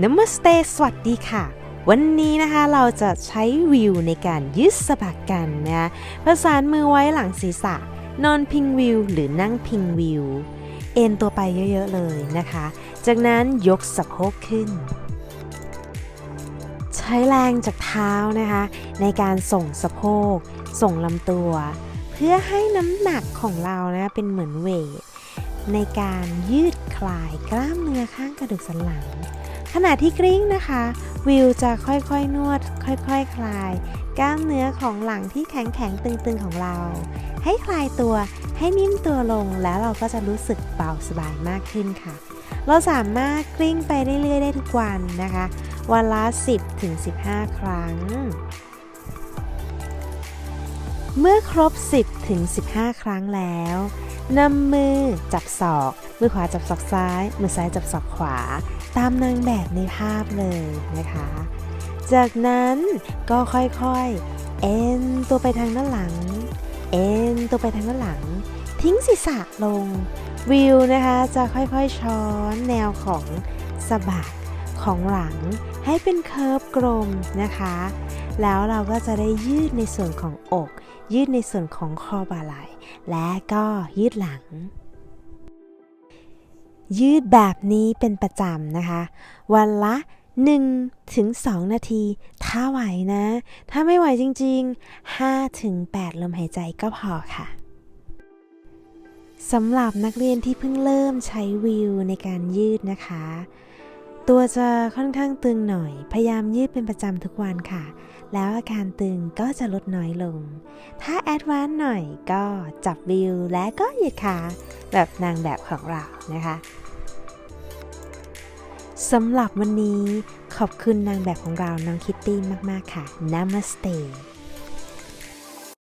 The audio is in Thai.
นมัสเตสวัสดีค่ะ วันนี้นะคะเราจะใช้วิวในการยืดสะบักกันนะประสานมือไว้หลังศีรษะ นอนพิงวิว หรือนั่งพิงวิว เอ็นตัวไปเยอะๆเลยนะคะ จากนั้นยกสะโพกขึ้น ใช้แรงจากเท้านะคะ ในการส่งสะโพก ส่งลำตัว เพื่อให้น้ำหนักของเรานะเป็นเหมือนเวทในการยืดคลายกล้ามเนื้อข้างกระดูกสันหลัง ขณะที่กริ้งนะคะ วิวจะค่อยๆนวด ค่อยๆคคลาย กล้ามเนื้อของหลังที่แข็งๆตึงๆของเรา ให้คลายตัวให้นิ่มตัวลงแล้วเราก็จะรู้สึกเบาสบายมากขึ้นค่ะ เราสามารถกลิ้งไปเรื่อยๆได้ทุกวันนะคะ วันละ 10ถึง15 ครั้ง เมื่อครบ 10ถึง15 ครั้งแล้วนำมือจับศอก มือขวาจับศอกซ้าย มือซ้ายจับศอกขวา ตามนางแบบในภาพเลยนะคะ จากนั้นก็ค่อยๆ เอ็นตัวไปทางด้านหลัง เอ็นตัวไปทางด้านหลัง ทิ้งศีรษะลง วิวนะคะจะค่อยๆช้อนแนวของสะบัก ของหลังให้เป็นเคิร์ฟกลมนะคะ แล้วเราก็จะได้ยืดในส่วนของอก ยืดในส่วนของคอบ่าไหล่และก็ยืดหลัง ยืดแบบนี้เป็นประจำนะคะ วันละ1ถึง2นาที ถ้าไหวนะ ถ้าไม่ไหวจริงๆ5ถึง8ลมหายใจก็พอค่ะสำหรับนักเรียนที่เพิ่งเริ่มใช้วิวในการยืดนะคะ ตัวจะค่อนข้างตึงหน่อย พยายามยืดเป็นประจำทุกวันค่ะ แล้วอาการตึงก็จะลดน้อยลง ถ้าแอดวานซ์หน่อยก็จับวิวและก็หยืดขาแบบนางแบบของเรานะคะสำหรับวันนี้ขอบคุณนางแบบของเราน้องคิตตี้มาก ๆ ค่ะ Namaste